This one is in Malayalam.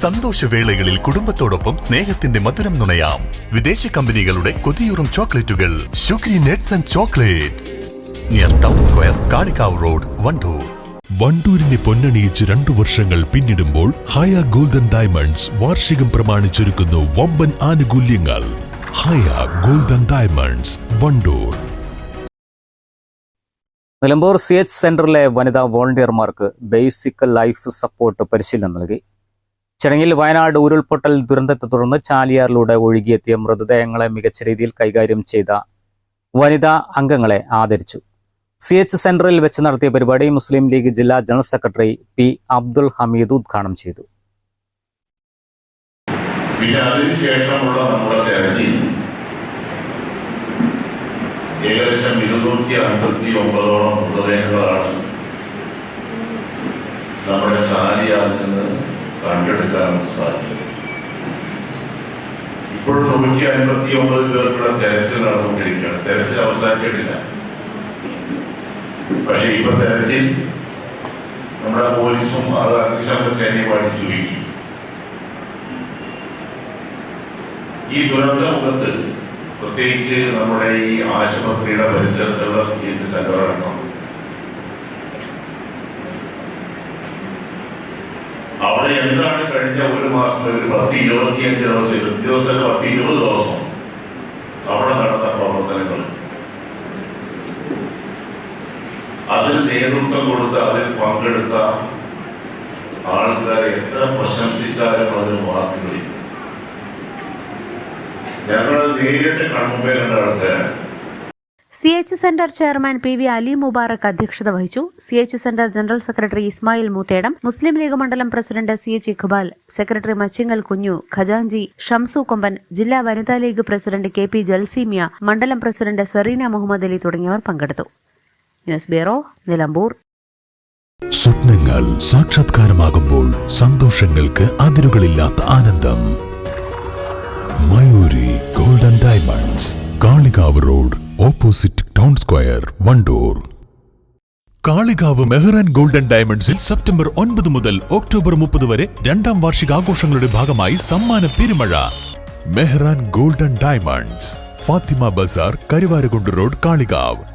സന്തോഷവേളകളിൽ കുടുംബത്തോടൊപ്പം സ്നേഹത്തിന്റെ മധുരം നുണയാം. വിദേശ കമ്പനികളുടെ കൊതിയൂറും ചോക്ലേറ്റുകൾ. ഷുഗ്രി nets and chocolates. Near town square Kalikavu road Wandoor. വണ്ടൂരിനെ പൊന്നണിയിച്ച് രണ്ടു വർഷങ്ങൾ പിന്നിടുമ്പോൾ ഹയ ഗോൾഡൻ ഡയമണ്ട്സ് വാർഷികം പ്രമാണിച്ചൊരുക്കുന്നു വമ്പൻ ആനുകൂല്യങ്ങൾ. Haya golden diamonds Wandoor. Nilambur C H സെന്ററിലെ വനിതാ വോളണ്ടിയർമാർക്ക് ബേസിക് ലൈഫ് സപ്പോർട്ട് പരിശീലനം നൽകി. ചടങ്ങിൽ വയനാട് ഉരുൾപൊട്ടൽ ദുരന്തത്തെ തുടർന്ന് ചാലിയാറിലൂടെ ഒഴുകിയെത്തിയ മൃതദേഹങ്ങളെ മികച്ച രീതിയിൽ കൈകാര്യം ചെയ്ത വനിതാ അംഗങ്ങളെ ആദരിച്ചു. സി എച്ച് സെന്ററിൽ വെച്ച് നടത്തിയ പരിപാടി മുസ്ലിം ലീഗ് ജില്ലാ general secretary P Abdul Hameed ഉദ്ഘാടനം ചെയ്തു. പിന്നെ അതിനുശേഷമുള്ള നമ്മുടെ തെരച്ചിൽ. ഏകദേശം ഇരുന്നൂറ്റി അൻപത്തി ഒമ്പതോളം മൃതദേഹങ്ങളാണ് നമ്മുടെ ശാലിയാറിൽ നിന്ന് കണ്ടെടുക്കാൻ സാധിച്ചത്. ഇപ്പോഴും നൂറ്റി അൻപത്തി ഒമ്പത് പേർക്കുള്ള തെരച്ചിൽ നടന്നുകൊണ്ടിരിക്കുകയാണ്. തെരച്ചിൽ അവസാനിച്ചിട്ടില്ല. പക്ഷെ ഇപ്പൊ തെരച്ചിൽ നമ്മുടെ പോലീസും അത് അഗ്നിശമന സേനയുമായി ചുരുക്കി ഈ ദുരന്ത മുഖത്ത് പ്രത്യേകിച്ച് നമ്മുടെ ഈ ആശുപത്രിയുടെ പരിസരത്തുള്ള സി എച്ച് സെന്റർ അടക്കം അവിടെ എന്താണ് കഴിഞ്ഞ ഒരു മാസം ഒരു പത്ത് ഇരുപത്തിയഞ്ച് ദിവസം ഇരുപത്തി ദിവസം പത്ത് ഇരുപത് ദിവസം അവിടെ നടന്ന പ്രവർത്തനങ്ങൾ. അതിൽ നേതൃത്വം കൊടുത്ത അതിൽ പങ്കെടുത്ത ആൾക്കാരെ എത്ര പ്രശംസിച്ചാലും അതിന് വാക്കുകളിൽ ഞങ്ങൾ നേരിട്ട് കൺമുമ്പേ കണ്ട ആൾക്കാരാണ് C H centre chairman P V Ali Mubarak അധ്യക്ഷത വഹിച്ചു. C H centre general secretary Ismail Moothedam Muslim League മണ്ഡലം president C H Iqbal secretary Machingal Kunju ഖജാൻജി Shamsu Komban ജില്ലാ Vanitha League president K P Jalseemiya മണ്ഡലം പ്രസിഡന്റ് സെറീന മുഹമ്മദ് അലി തുടങ്ങിയവർ പങ്കെടുത്തു. News bureau Nilambur. സ്വപ്നങ്ങൾ സാക്ഷാത്കാരമാകുമ്പോൾ സന്തോഷങ്ങൾക്ക് അതിരുകളില്ലാത്ത ആനന്ദം. Mayoori golden diamonds Kalikavu road opposite town square Wandoor. Kalikavu Mehran golden ഡയമണ്ട്സിൽ സെപ്റ്റംബർ ഒൻപത് മുതൽ ഒക്ടോബർ മുപ്പത് വരെ രണ്ടാം വാർഷികാഘോഷങ്ങളുടെ ഭാഗമായി സമ്മാന പെരുമഴ. Mehran golden diamonds Fathima Bazar Karuvarakundu road Kalikavu.